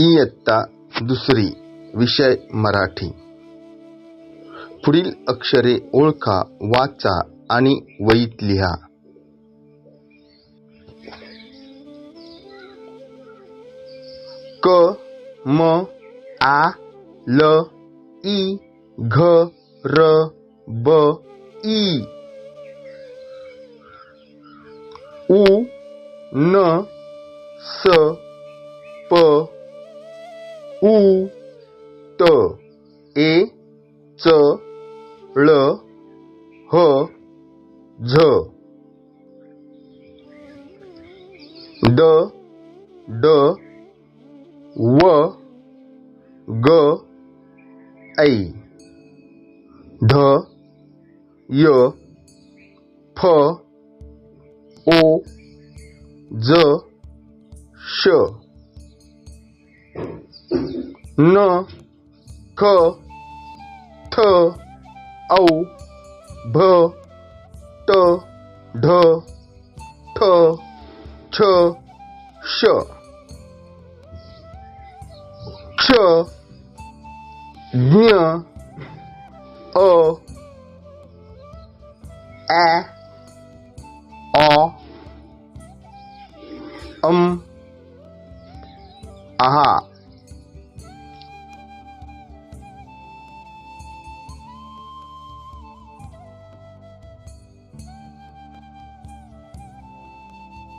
इयत्ता दुसरी विषय मराठी. पुढील अक्षरे ओळखा वाचा आणि वहीत लिहा. क म आ ल ई घ र ब ई उ न स प उ त ए च ळ ह झ. ड ड व ग ऐ. ढ य फ ओ ज श. n, k, th, au, bh, t, dh, th, ch, sh, ch, ny, o, a, o, um, aha.